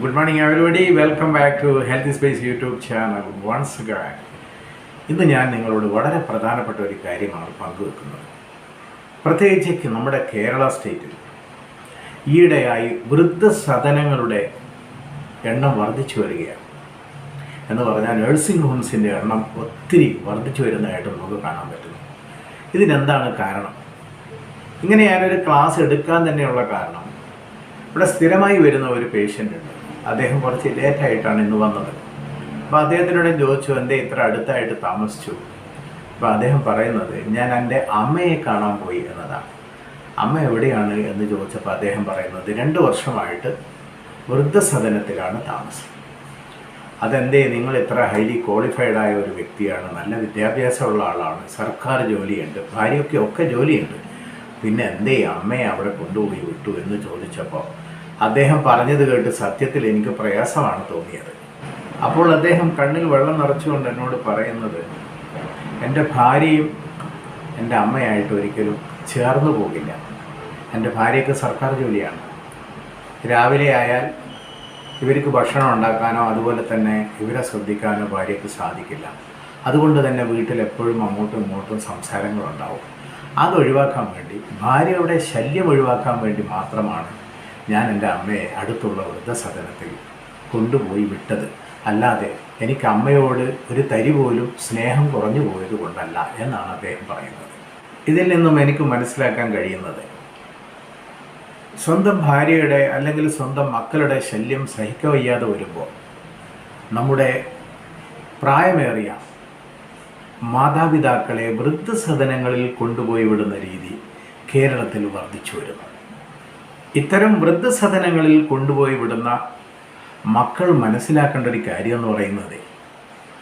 Good morning everybody. Welcome back to Healthy space YouTube channel once again. ഇന്ന് ഞാൻ നിങ്ങളോട് വളരെ പ്രധാനപ്പെട്ട ഒരു കാര്യമാണ് പങ്കുവെക്കുന്നത്. പ്രത്യേകിച്ച് നമ്മുടെ കേരള സ്റ്റേറ്റിൽ ഈയിടെയായി വൃദ്ധസദനങ്ങളുടെ എണ്ണം വർദ്ധിച്ചു വരികയാണ്. എന്ന് പറഞ്ഞാൽ നഴ്സിംഗ് ഹോംസിന്റെ എണ്ണം ഒത്തിരി വർദ്ധിച്ചു വരുന്നതായിട്ട് നമുക്ക് കാണാൻ പറ്റുന്നു. ഇതിനെന്താണ് കാരണം? ഇങ്ങനെ ഞാനൊരു ക്ലാസ് എടുക്കാൻ തന്നെയുള്ള കാരണം ഇവിടെ സ്ഥിരമായി വരുന്ന ഒരു പേഷ്യന്റ് ഉണ്ട്. അദ്ദേഹം കുറച്ച് ലേറ്റായിട്ടാണ് ഇന്ന് വന്നത്. അപ്പോൾ അദ്ദേഹത്തിനോട് ചോദിച്ചു എന്റെ ഇത്ര അടുത്തായിട്ട് താമസിച്ചു? അപ്പോൾ അദ്ദേഹം പറയുന്നത് ഞാൻ എന്റെ അമ്മയെ കാണാൻ പോയി എന്നതാണ് അമ്മ എവിടെയാണ്? എന്ന് ചോദിച്ചപ്പോൾ അദ്ദേഹം പറയുന്നത് രണ്ട് വർഷമായിട്ട് വൃദ്ധസദനത്തിലാണ് താമസം. അതെന്തേ നിങ്ങൾ ഇത്ര ഹൈലി ക്വാളിഫൈഡ് ആയ ഒരു വ്യക്തിയാണ് നല്ല വിദ്യാഭ്യാസമുള്ള ആളാണ് സർക്കാർ ജോലിയുണ്ട് ഭാര്യയൊക്കെ ഒക്കെ ജോലിയുണ്ട്. പിന്നെ എന്തേ അമ്മയെ അവിടെ കൊണ്ടുപോയി വിട്ടു? എന്ന് ചോദിച്ചപ്പോൾ അദ്ദേഹം പറഞ്ഞത് കേട്ട് സത്യത്തിൽ എനിക്ക് പ്രയാസമാണ് തോന്നിയത്. അപ്പോൾ അദ്ദേഹം കണ്ണിൽ വെള്ളം നിറച്ചുകൊണ്ട് എന്നോട് പറയുന്നത് എന്റെ ഭാര്യയും എന്റെ അമ്മയായിട്ട് ഒരിക്കലും ചേർന്ന് പോകില്ല. എന്റെ ഭാര്യയ്ക്ക് സർക്കാർ ജോലിയാണ്. രാവിലെ ആയാൽ ഇവർക്ക് ഭക്ഷണം ഉണ്ടാക്കാനോ അതുപോലെ തന്നെ ഇവരെ ശ്രദ്ധിക്കാനോ ഭാര്യയ്ക്ക് സാധിക്കില്ല. അതുകൊണ്ട് തന്നെ വീട്ടിൽ എപ്പോഴും അങ്ങോട്ടും ഇങ്ങോട്ടും സംസാരങ്ങളുണ്ടാവും. അത് ഒഴിവാക്കാൻ വേണ്ടി ഭാര്യയുടെ ശല്യം ഒഴിവാക്കാൻ വേണ്ടി മാത്രമാണ് ഞാൻ എന്റെ അമ്മയെ അടുത്തുള്ള വൃദ്ധസദനത്തിൽ കൊണ്ടുപോയി വിട്ടത്. അല്ലാതെ എനിക്ക് അമ്മയോട് ഒരു തരി പോലും സ്നേഹം കുറഞ്ഞു പോയത് കൊണ്ടല്ല എന്നാണ് അദ്ദേഹം പറയുന്നത്. ഇതിൽ നിന്നും എനിക്ക് മനസ്സിലാക്കാൻ കഴിയുന്നത് സ്വന്തം ഭാര്യയുടെ അല്ലെങ്കിൽ സ്വന്തം മക്കളുടെ ശല്യം സഹിക്കവയ്യാതെ വരുമ്പോൾ നമ്മുടെ പ്രായമേറിയ മാതാപിതാക്കളെ വൃദ്ധസദനങ്ങളിൽ കൊണ്ടുപോയി വിടുന്ന രീതി കേരളത്തിൽ വർദ്ധിച്ചു വരുന്നു. ഇത്തരം വൃദ്ധസദനങ്ങളിൽ കൊണ്ടുപോയി വിടുന്ന മക്കൾ മനസ്സിലാക്കേണ്ട ഒരു കാര്യം എന്ന് പറയുന്നത്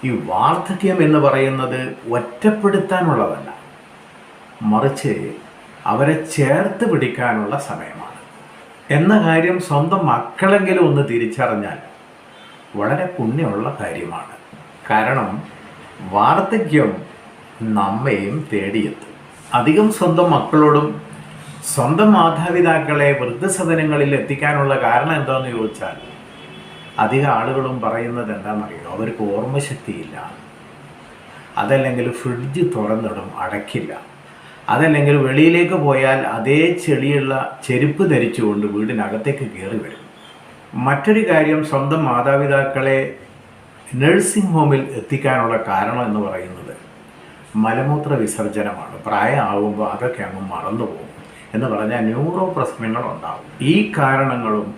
ഈ വാർദ്ധക്യം എന്ന് പറയുന്നത് ഒറ്റപ്പെടുത്താനുള്ളതല്ല. മറിച്ച് അവരെ ചേർത്ത് പിടിക്കാനുള്ള സമയമാണ്. എന്ന കാര്യം സ്വന്തം മക്കളെങ്കിലും ഒന്ന് തിരിച്ചറിഞ്ഞാൽ വളരെ പുണ്യമുള്ള കാര്യമാണ്. കാരണം വാർദ്ധക്യം നമ്മയും തേടിയെത്തും. അധികം സ്വന്തം മക്കളോടും സ്വന്തം മാതാപിതാക്കളെ വൃദ്ധസദനങ്ങളിൽ എത്തിക്കാനുള്ള കാരണം എന്താണെന്ന് ചോദിച്ചാൽ അധിക ആളുകളും പറയുന്നത് എന്താണെന്നറിയോ? അവർക്ക് ഓർമ്മശക്തിയില്ല. അതല്ലെങ്കിൽ ഫ്രിഡ്ജ് തുറന്നിടും അടയ്ക്കില്ല. അതല്ലെങ്കിൽ വെളിയിലേക്ക് പോയാൽ അതേ ചെളിയുള്ള ചെരുപ്പ് ധരിച്ചുകൊണ്ട് വീടിനകത്തേക്ക് കയറി വരും. മറ്റൊരു കാര്യം സ്വന്തം മാതാപിതാക്കളെ നഴ്സിംഗ് ഹോമിൽ എത്തിക്കാനുള്ള കാരണം എന്ന് പറയുന്നത് മലമൂത്ര വിസർജനമാണ് പ്രായമാകുമ്പോൾ അതൊക്കെ അങ്ങ് മറന്നു പോകും എന്ന് പറഞ്ഞാൽ ന്യൂറോ പ്രശ്നങ്ങൾ ഉണ്ടാവും ഈ കാരണങ്ങളും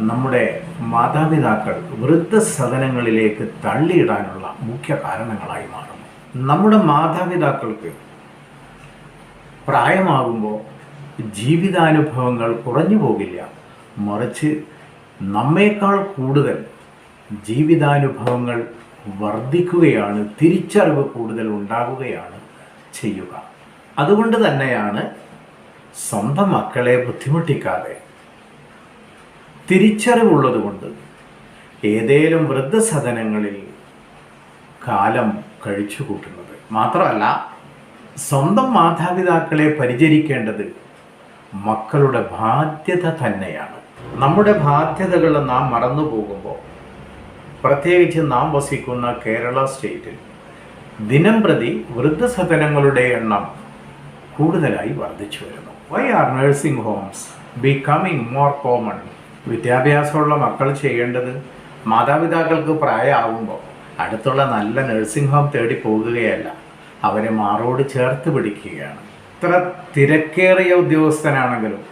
നമ്മുടെ മാതാപിതാക്കൾ വൃദ്ധസദനങ്ങളിലേക്ക് തള്ളിയിടാനുള്ള മുഖ്യ കാരണങ്ങളായി മാറുന്നു. നമ്മുടെ മാതാപിതാക്കൾക്ക് പ്രായമാകുമ്പോൾ ജീവിതാനുഭവങ്ങൾ കുറഞ്ഞു പോകില്ല. മറിച്ച് നമ്മേക്കാൾ കൂടുതൽ ജീവിതാനുഭവങ്ങൾ വർദ്ധിക്കുകയാണ് തിരിച്ചറിവ് കൂടുതൽ ഉണ്ടാകുകയാണ് ചെയ്യുക. അതുകൊണ്ട് തന്നെയാണ് സ്വന്തം മക്കളെ ബുദ്ധിമുട്ടിക്കാതെ. തിരിച്ചറിവുള്ളത് കൊണ്ട് ഏതേലും വൃദ്ധസദനങ്ങളിൽ കാലം കഴിച്ചു കൂട്ടുന്നത് മാത്രമല്ല സ്വന്തം മാതാപിതാക്കളെ പരിചരിക്കേണ്ടത് മക്കളുടെ ബാധ്യത തന്നെയാണ്. നമ്മുടെ ബാധ്യതകൾ നാം മറന്നു പോകുമ്പോൾ പ്രത്യേകിച്ച് നാം വസിക്കുന്ന കേരള സ്റ്റേറ്റിൽ ദിനം പ്രതി വൃദ്ധസദനങ്ങളുടെ എണ്ണം കൂടുതലായി വർദ്ധിച്ചു വരുന്നു. Why are nursing homes becoming more common വിദ്യാഭ്യാസമുള്ള മക്കൾ ചെയ്യേണ്ടത് മാതാപിതാക്കൾക്ക് പ്രായമാകുമ്പോൾ അടുത്തുള്ള നല്ല നഴ്സിംഗ് ഹോം തേടി പോകുകയല്ല. അവരെ മാറോട് ചേർത്ത് പിടിക്കുകയാണ്. ഇത്ര തിരക്കേറിയ ഉദ്യോഗസ്ഥനാണെങ്കിലും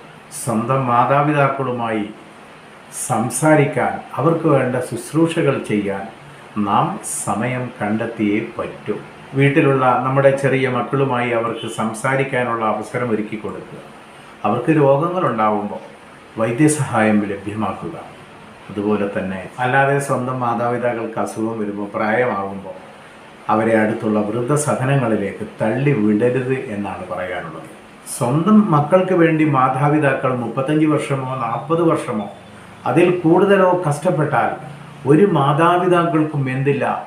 സ്വന്തം മാതാപിതാക്കളുമായി സംസാരിക്കാൻ അവർക്ക് വേണ്ട ശുശ്രൂഷകൾ ചെയ്യാൻ നാം സമയം കണ്ടെത്തിയേ പറ്റൂ. വീട്ടിലുള്ള നമ്മുടെ ചെറിയ മക്കളുമായി അവർക്ക് സംസാരിക്കാനുള്ള അവസരം ഒരുക്കി കൊടുക്കുക. അവർക്ക് രോഗങ്ങളുണ്ടാവുമ്പോൾ വൈദ്യസഹായം ലഭ്യമാക്കുക. അതുപോലെ തന്നെ അല്ലാതെ സ്വന്തം മാതാപിതാക്കൾക്ക് അസുഖം വരുമ്പോൾ പ്രായമാകുമ്പോൾ അവരെ അടുത്തുള്ള വൃദ്ധസദനങ്ങളിലേക്ക് തള്ളി വിടരുത് എന്നാണ് പറയാനുള്ളത്. സ്വന്തം മക്കൾക്ക് വേണ്ടി മാതാപിതാക്കൾ മുപ്പത്തഞ്ച് വർഷമോ നാൽപ്പത് വർഷമോ അതിൽ കൂടുതലോ കഷ്ടപ്പെട്ടാൽ ഒരു മാതാപിതാക്കൾക്കും എന്തില്ല?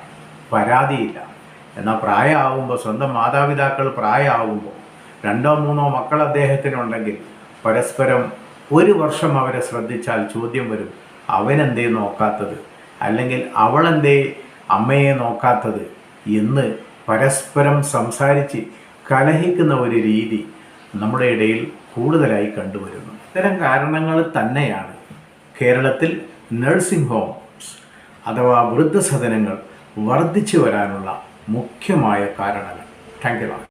പരാതിയില്ല. എന്നാൽ പ്രായമാവുമ്പോൾ സ്വന്തം മാതാപിതാക്കൾ പ്രായമാവുമ്പോൾ രണ്ടോ മൂന്നോ മക്കൾ അദ്ദേഹത്തിനുണ്ടെങ്കിൽ പരസ്പരം ഒരു വർഷം അവരെ ശ്രദ്ധിച്ചാൽ ചോദ്യം വരും അവനെന്തേ നോക്കാത്തത്? അല്ലെങ്കിൽ അവളെന്തേ അമ്മയെ നോക്കാത്തത്? എന്ന് പരസ്പരം സംസാരിച്ച് കലഹിക്കുന്ന ഒരു രീതി നമ്മുടെ ഇടയിൽ കൂടുതലായി കണ്ടുവരുന്നു. ഇത്തരം കാരണങ്ങൾ തന്നെയാണ് കേരളത്തിൽ നഴ്സിംഗ് ഹോംസ് അഥവാ വൃദ്ധസദനങ്ങൾ വർദ്ധിച്ചു വരാനുള്ള മുഖ്യമായ കാരണങ്ങൾ. Thank you